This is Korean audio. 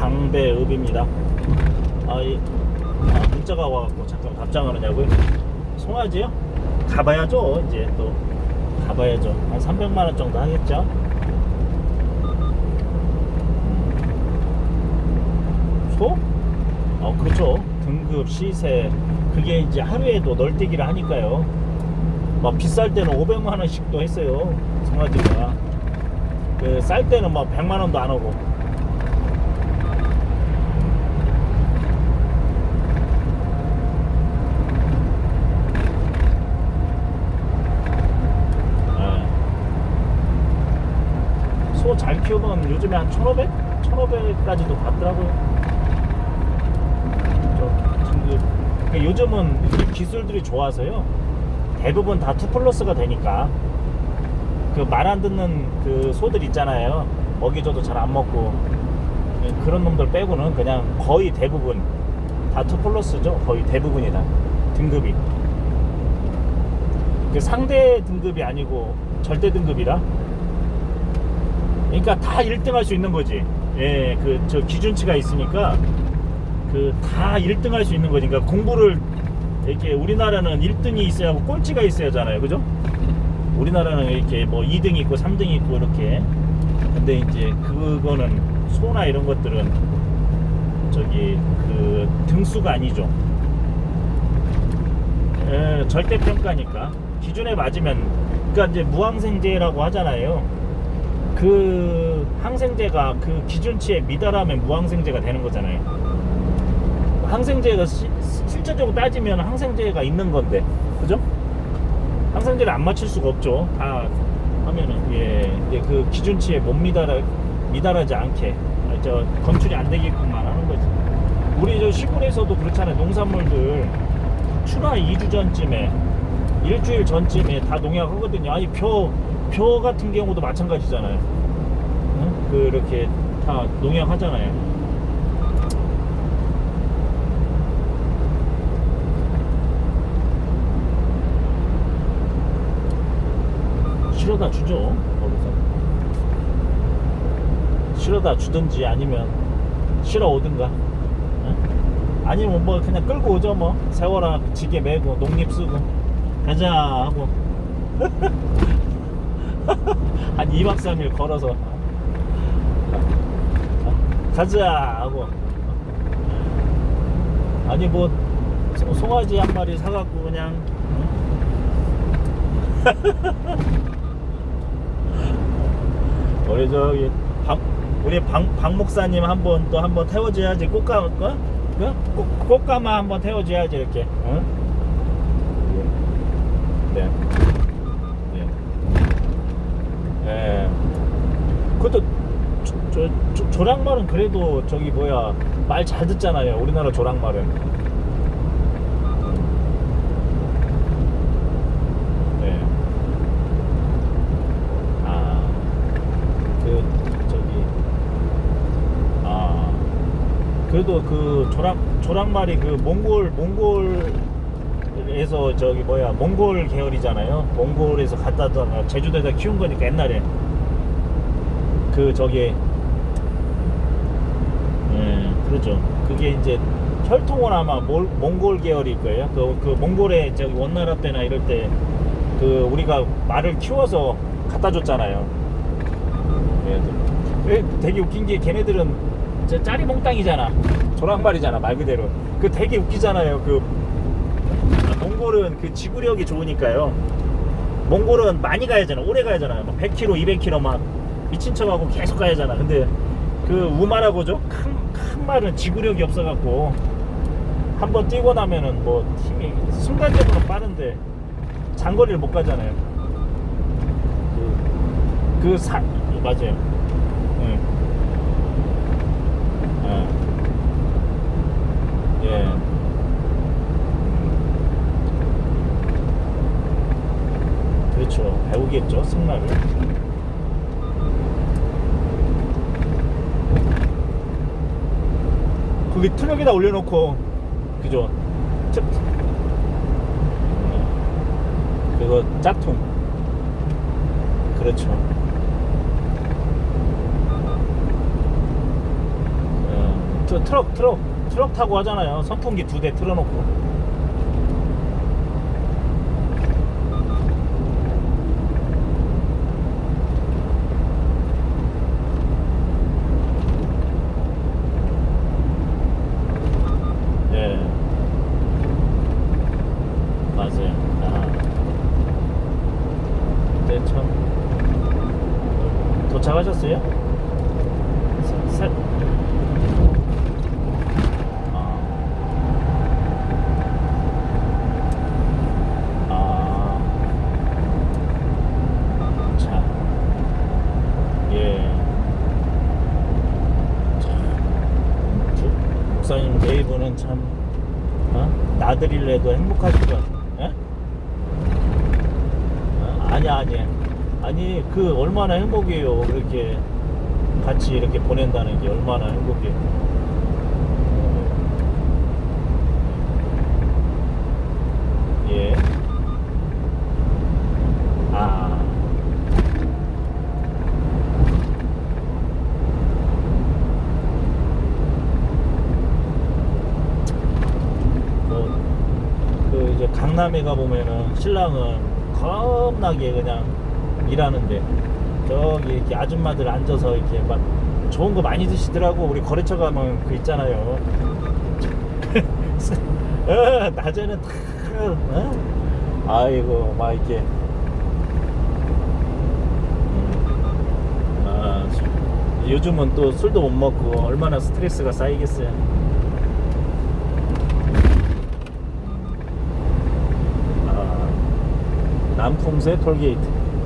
방배읍입니다. 아, 이, 아, 문자가 와갖고 잠깐 답장하느냐고요? 송아지요? 가봐야죠. 이제 또 가봐야죠. 한 300만 원 정도 하겠죠. 소? 어, 그렇죠. 등급, 시세. 그게 이제 하루에도 널뛰기를 하니까요. 막 비쌀 때는 500만 원씩도 했어요. 송아지가. 그 쌀 때는 막 100만 원도 안 오고. 소 잘 키우면 요즘에 한 1,500? 1,500까지도 받더라고요. 그러니까 요즘은 이 기술들이 좋아서요. 대부분 다2 플러스가 되니까 그 말 안 듣는 그 소들 있잖아요. 먹이 줘도 잘 안 먹고 그런 놈들 빼고는 그냥 거의 대부분 다2 플러스죠. 거의 대부분이다. 등급이. 그 상대 등급이 아니고 절대 등급이라. 그러니까 다 1등 할 수 있는 거지. 예, 그 저 기준치가 있으니까 그 다 1등 할 수 있는 거니까 그러니까 공부를 이렇게 우리나라는 1등이 있어야 하고 꼴찌가 있어야 하잖아요. 그죠? 우리나라는 이렇게 뭐 2등 있고 3등 있고 이렇게. 근데 이제 그거는 소나 이런 것들은 저기 그 등수가 아니죠. 예, 절대 평가니까 기준에 맞으면 그러니까 이제 무항생제라고 하잖아요. 그 항생제가 그 기준치에 미달하면 무항생제가 되는 거잖아요. 항생제가 시- 실질적으로 따지면 항생제가 있는 건데, 그죠? 항생제를 안 맞출 수가 없죠. 다 하면은 예, 이제 그 기준치에 못 미달하 미달하지 않게 아, 저 검출이 안 되게끔만 하는 거지. 우리 저 시골에서도 그렇잖아요. 농산물들 출하 2주 전쯤에 일주일 전쯤에 다 농약하거든요. 아니 벼, 벼 같은 경우도 마찬가지잖아요. 응? 그렇게 다 농약하잖아요. 실어다 주죠. 거기서 실어다 주든지 아니면 실어 오든가. 응? 아니면 뭐 그냥 끌고 오죠 뭐 세워라 지게 메고 농립 쓰고 가자 하고 한 2박 3일 걸어서 가자 하고 아니 뭐 소- 송아지 한 마리 사갖고 그냥 응? 우리 저기 박 우리 박, 박 목사님 한 번 또 한 번 태워줘야지 꽃가 어? 꽃가마 한번 태워줘야지 이렇게 응? 네. 네. 예. 그것도 저, 저, 저, 조랑말은 그래도 저기 뭐야 말 잘 듣잖아요. 우리나라 조랑말은. 네. 아, 그아 그래도 그 조랑 조랑말이 그 몽골 몽골 에서 저기 뭐야 몽골 계열이잖아요. 몽골에서 갖다다가 제주도에다 키운 거니까 옛날에 그 저기 예 그렇죠. 그게 이제 혈통은 아마 몰, 몽골 계열일 거예요. 그, 그 몽골에 저기 원나라 때나 이럴 때 그 우리가 말을 키워서 갖다 줬잖아요. 예, 왜 되게 웃긴 게 걔네들은 저 짜리 몽땅이잖아. 조랑말이잖아 말 그대로. 그 되게 웃기잖아요. 그 몽골은 그 지구력이 좋으니까요. 몽골은 많이 가야잖아. 오래 가야잖아요. 막 100km, 200km 막 미친 척하고 계속 가야잖아. 근데 그 우마라고죠? 큰, 큰 말은 지구력이 없어갖고 한번 뛰고 나면은 뭐 힘이 순간적으로 빠른데 장거리를 못 가잖아요. 그, 그 사, 맞아요. 예. 예. 예. 배우겠죠, 승마를. 거기 트럭에다 올려놓고, 그죠? 트, 음, 그거 짝퉁. 그렇죠. 어. 저 트럭 트럭 트럭 타고 하잖아요 선풍기 두 대 틀어놓고 예 맞아요 아 참 도착하셨어요? 아. 아. 자. 예. 목사님 네이버는 참 어? 행복하실 것같 아니야 아니야. 아니 그 얼마나 행복이에요. 그렇게 같이 이렇게 보낸다는 게 얼마나 행복해요. 예. 아. 뭐, 그 강남에 가보면은 신랑은 겁나게 그냥 일하는데 저기 이렇게 아줌마들 앉아서 이렇게 막 좋은 거 많이 드시더라고. 우리 거래처 가면 그 있잖아요. 어, 낮에는 다 어? 아이고 막 이렇게. 음, 아, 요즘은 또 술도 못 먹고 얼마나 스트레스가 쌓이겠어요 아, 남풍새 톨게이트